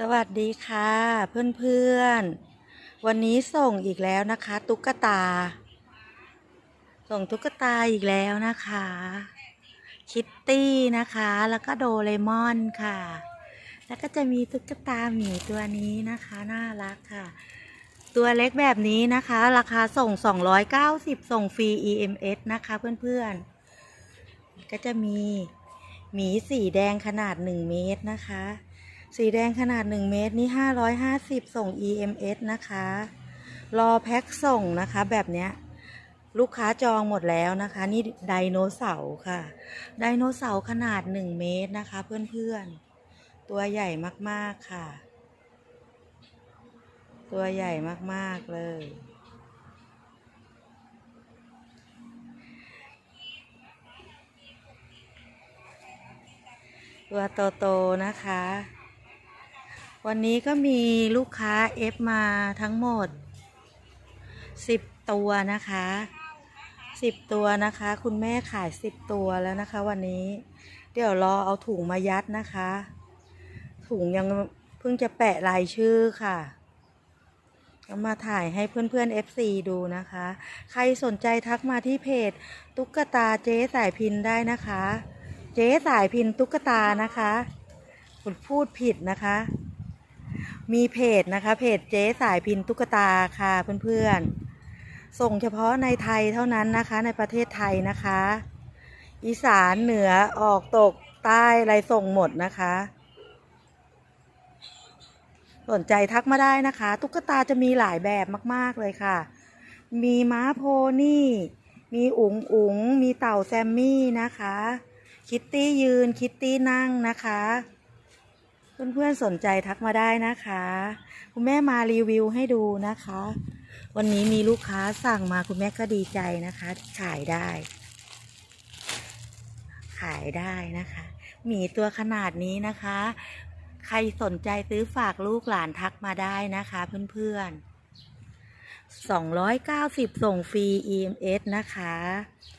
สวัสดีค่ะเพื่อนๆ วันนี้ส่งอีกแล้วนะคะ ตุ๊กตา ส่งตุ๊กตาอีกแล้วนะคะ คิตตี้นะคะ แล้วก็โดเรมอนค่ะ แล้วก็จะมีตุ๊กตาหมีตัวนี้นะคะน่ารักค่ะ ตัวเล็กแบบนี้นะคะ ราคาส่ง 290 ส่งฟรี EMS นะคะเพื่อนๆ ก็จะมีหมีสีแดงขนาด 1 เมตรนะคะ สีแดงขนาด 1 เมตรนี่ 550 ส่ง EMS นะคะ รอแพ็คส่งนะคะแบบเนี้ยลูกค้าจองหมดแล้วนะคะ นี่ไดโนเสาร์ค่ะ ไดโนเสาร์ขนาด 1 เมตรนะคะ เพื่อนๆ ตัวใหญ่มากๆค่ะ ตัวใหญ่มากๆเลยตัวโตๆนะคะ วันนี้ก็มีลูกค้าเอฟมาทั้งหมด 10 ตัวนะคะ 10 ตัวนะคะ คุณแม่ขาย 10 ตัวแล้วนะคะ วันนี้ เดี๋ยวรอเอาถุงมายัดนะคะ ถุงยังเพิ่งจะแปะลายชื่อค่ะก็มาถ่ายให้เพื่อนๆ FC ดูนะคะ ใครสนใจทักมาที่เพจ ตุ๊กตาเจ๊สายพินได้นะคะ เจ๊สายพินตุ๊กตานะคะ คุณพูดผิดนะคะ มีเพจนะคะ เพจเจ๊สายพินตุ๊กตาค่ะเพื่อนๆ ส่งเฉพาะในไทยเท่านั้นนะคะ ในประเทศไทยนะคะ อีสานเหนือออกตกใต้อะไรส่งหมดนะคะ สนใจทักมาได้นะคะ ตุ๊กตาจะมีหลายแบบมาก ๆเลยค่ะ มีม้าโพนี่ มีอุ๋งอุ๋งมีเต่าแซมมี่นะคะ คิตตี้ยืนคิตตี้นั่งนะคะ เพื่อนๆสนใจทักมาได้นะคะ คุณแม่มารีวิวให้ดูนะคะ วันนี้มีลูกค้าสั่งมาคุณแม่ก็ดีใจนะคะขายได้ ขายได้นะคะหมีตัวขนาดนี้นะคะ ใครสนใจซื้อฝากลูกหลานทักมาได้นะคะเพื่อนๆ290 ส่งฟรี EMS นะคะ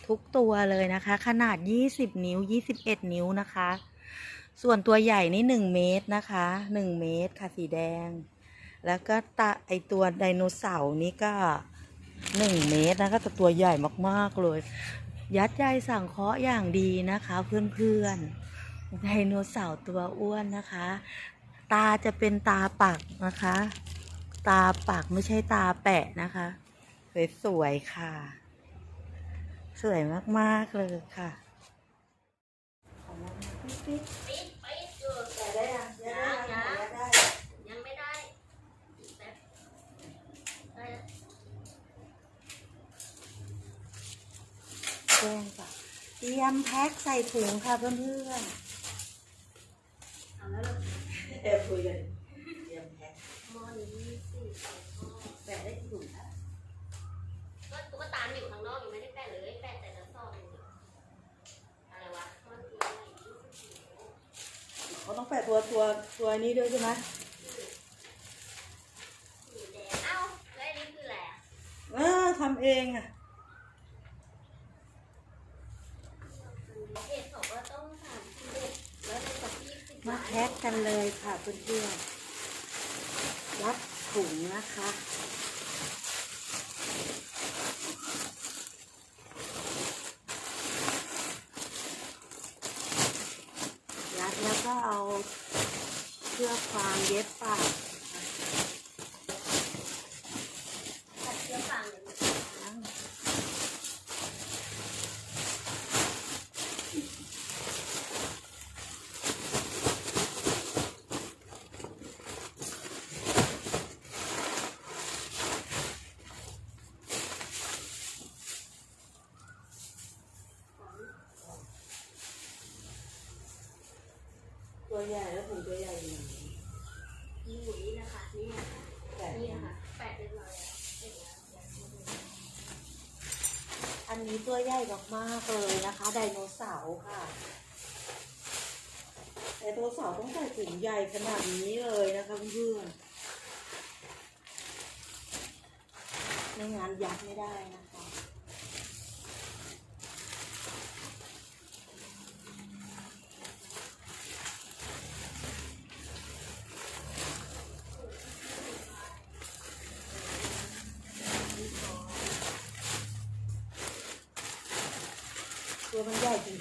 ทุกตัวเลยนะคะ ขนาด 20 นิ้ว 21 นิ้วนะคะ ส่วนตัวใหญ่นี่1เมตรนะคะ1เมตรค่ะสีแดง แล้วก็ตาไอตัวไดโนเสาร์นี่ก็1เมตรนะคะแต่ตัวใหญ่มากๆเลย ยัดใยสั่งเคราะห์อย่างดีนะคะ เพื่อนๆไดโนเสาร์ตัวอ้วนนะคะ ตาจะเป็นตาปักนะคะ ตาปักไม่ใช่ตาแปะนะคะสวยๆค่ะ สวยมากๆเลยค่ะ ปิดปิดปิดอยู่แต่ได้ยังได้ยังได้ยังไม่ได้แบบได้แล้วแจ้งค่ะเตรียมแพ็คใส่ถุงค่ะเพื่อนเพื่อนเอาแล้วลูกๆเออคุยกันเตรียมแพ็คหม้อนี้สี่แปะได้ถุงคะ ก็ตุ๊กตาอยู่ข้างนอกยังไม่ได้แปะเลยแปะแต่ละซองเองอะไรวะหม้อนี้อะไรยี่สิบสี่ เขาต้อง แปะตัวตัวตัวนี้ด้วยใช่ไหมสีแดงเอ้าแล้วอันนี้คืออะไรอะเออทำเองอะเอ็ดบอกว่าต้องสามสิบเอ็ดแล้วในกับยี่สิบมาแพ็คกันเลยค่ะเพื่อนๆยัดถุงนะคะ ยัดแล้วก็เอาเชือกฟางเย็บปาก ตัดเชือกฟางเลย ตัวใหญ่แล้วถุงตัวใหญ่อยู่ไหนนี่อยู่นี่นะคะนี่นะคะแต่นี่นะคะแปะเรียบร้อยแล้วเสร็จแล้วเดี๋ยวดูอันนี้ตัวใหญ่มากๆเลยนะคะ ไดโนเสาร์ค่ะ ไดโนเสาร์ต้องใส่ถุงใหญ่ขนาดนี้เลยนะคะเพื่อนๆไม่งั้นยัดไม่ได้นะคะ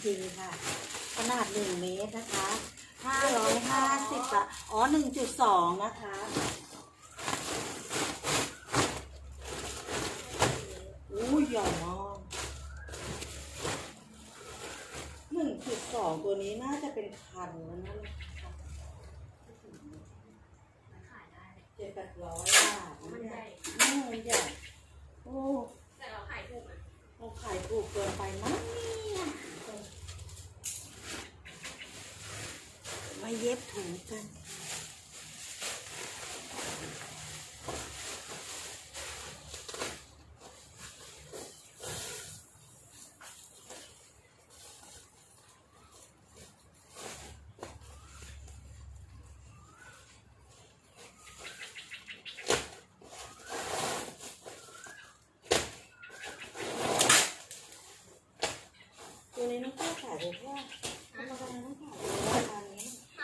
ริงๆค่ะ ขนาดหนึ่งเมตรนะคะห้าร้อยห้าสิบบาทอ๋อหนึ่งจุดสองนะคะ อู้ยใหญ่มากหนึ่งจุดสองตัวนี้น่าจะเป็นพันแล้วนะขายได้เจ็ดแปดร้อยบาทมันใหญ่อืมมันใหญ่โอ้แต่เราขายถูกอะเราขายถูกเกินไปมั้งเนี่ยมาเย็บถุงกัน ตัวนี้น้องข้าวขายไปว่าธรรมดาน้องขายไปราคานี้ ขา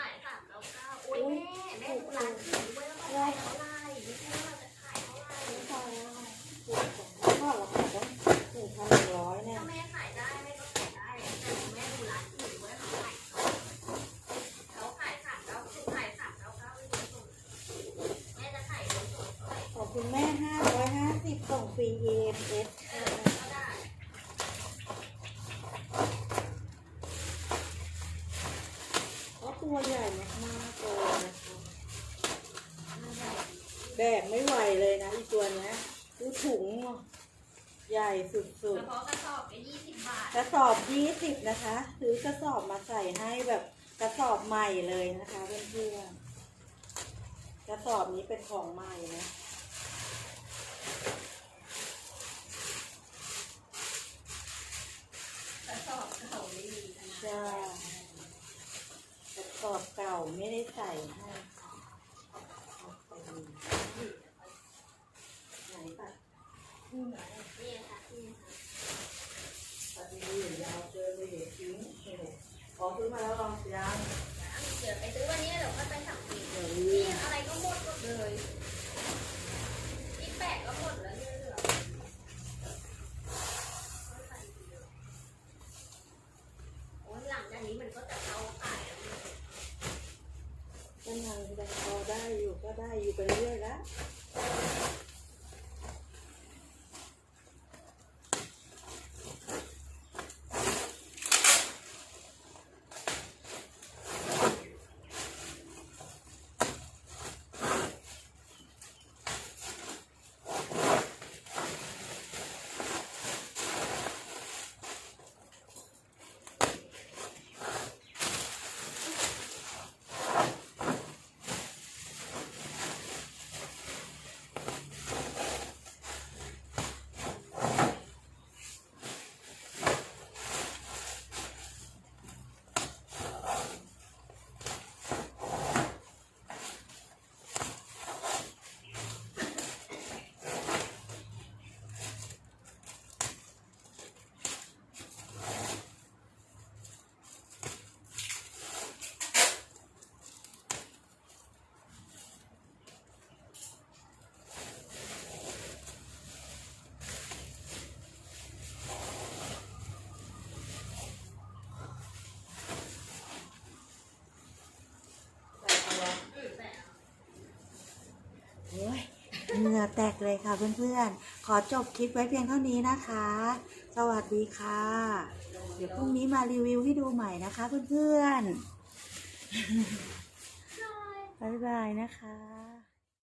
ยสามแล้วเก้าโอ้ยแม่แม่ดูร้านอื่นด้วยแล้วก็ขายเท่าไหร่ไม่ใช่ว่าเราจะขายเท่าไหร่ใช่ค่ะกของพ่อเราขายต้งหนึ่งพันหนึ่งร้อยเนี่ยถ้าแม่ขายได้แม่ก็ขายได้แต่แม่ดูร้านอื่นด้วยเขาขายเขาขายสามเก้าคือขายสามเก้าเก้าไม่ได้ส่งแม่จะขายโดยส่งเท่าไหร่ ขอบคุณแม่ห้าร้อยห้าสิบส่งฟรีเอ็มเอส เออก็ได้ เพราะ ตัวใหญ่มากๆเลยนะคะมันใหญ่แบกไม่ไหวเลยนะอีตัวเนี้ยคือถุงใหญ่สุดเฉพาะกระสอบก็ยี่สิบบาท ๆ กระสอบยี่สิบนะคะซื้อกระสอบมาใส่ให้แบบกระสอบใหม่เลยนะคะเพื่อนๆกระสอบนี้เป็นของใหม่นะ กระสอบเก่าไม่มีขนาดใช่ กรอบเก่าไม่ได้ใส่ให้เอาไปดูไหนปะ นี่ค่ะนี่ค่ะ ปฏิบัติยาวเจอเลยทิ้งขอซื้อมาแล้วลองยัง เดี๋ยวไปซื้อวันนี้เดี๋ยวก็ไปสั่งอีก เดี๋ยว นี่อะไรก็หมดหมดเลยที่แปดก็หมดแล้วเนี่ยเหลือโอ้ยหลังจากนี้มันก็จะเข้าขายแล้วเนี่ย ก็ยังยังพอได้อยู่ก็ได้อยู่ไปเรื่อยแล้ว ใส่ตัว อืมแต่ โอ้ย เหงื่อแตกเลยค่ะเพื่อนๆ ขอจบคลิปไว้เพียงเท่านี้นะคะ สวัสดีค่ะ เดี๋ยวพรุ่งนี้มารีวิวให้ดูใหม่นะคะเพื่อนๆ บ๊ายบายนะคะ